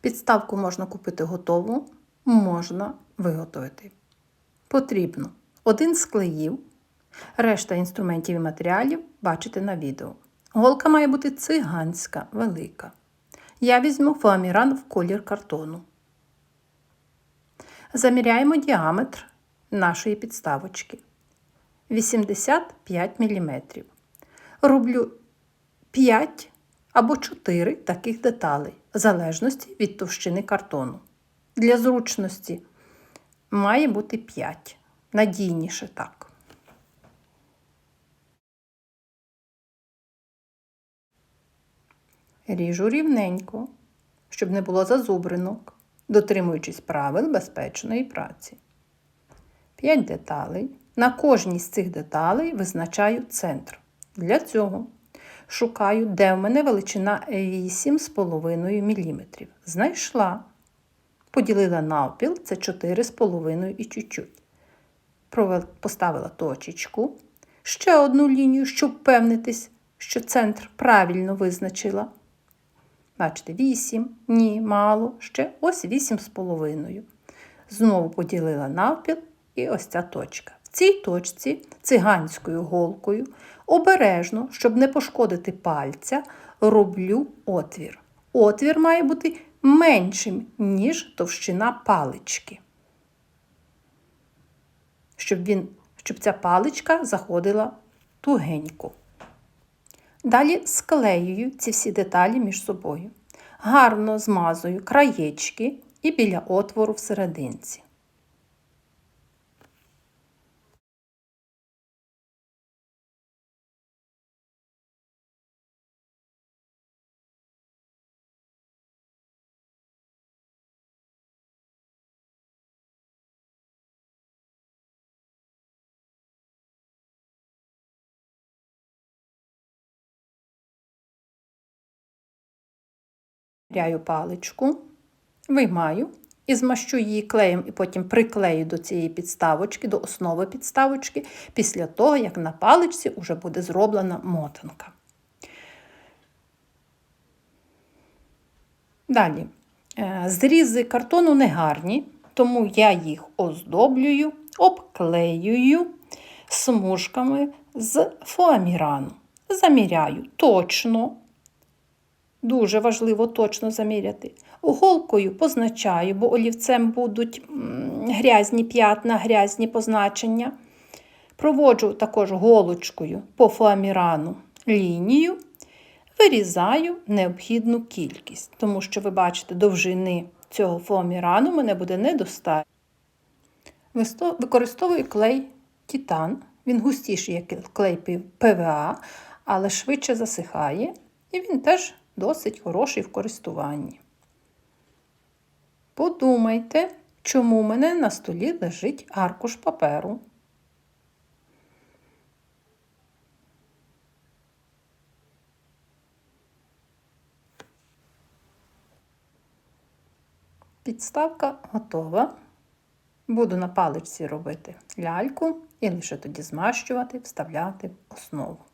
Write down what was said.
Підставку можна купити готову, можна виготовити. Потрібно один з клеїв, решта інструментів і матеріалів бачите на відео. Голка має бути циганська, велика. Я візьму фоаміран в колір картону. Заміряємо діаметр нашої підставочки 85 мм. Роблю 5 або 4 таких деталей, в залежності від товщини картону. Для зручності має бути 5. Надійніше так. Ріжу рівненько, щоб не було зазубринок, дотримуючись правил безпечної праці. 5 деталей. На кожній з цих деталей визначаю центр. Для цього шукаю, де в мене величина 8,5 мм. Знайшла. Поділила навпіл, це 4,5 і чуть-чуть. Поставила точечку. Ще одну лінію, щоб впевнитись, що центр правильно визначила. Бачите, 8, ні, мало, ще ось 8,5. Знову поділила навпіл і ось ця точка. В цій точці циганською голкою обережно, щоб не пошкодити пальця, роблю отвір. Отвір має бути меншим, ніж товщина палички. Щоб, він, щоб ця паличка заходила тугенько. Далі склеюю ці всі деталі між собою. Гарно змазую краєчки і біля отвору в Ряю паличку, виймаю і змащу її клеєм, і потім приклею до цієї підставочки, до основи підставочки, після того, як на паличці вже буде зроблена мотанка. Далі, е, зрізи картону не гарні, тому я їх оздоблюю, обклеюю смужками з фоамірану. Заміряю точно. Дуже важливо точно заміряти. Голкою позначаю, бо олівцем будуть грязні п'ятна, грязні позначення. Проводжу також голочкою по фоамірану лінію, вирізаю необхідну кількість, тому що, ви бачите, довжини цього фоамірану мене буде недостатньо. Використовую клей Титан. Він густіший, як клей ПВА, але швидше засихає. І він теж досить хороший в користуванні. Подумайте, чому в мене на столі лежить аркуш паперу. Підставка готова. Буду на паличці робити ляльку і лише тоді змащувати, вставляти основу.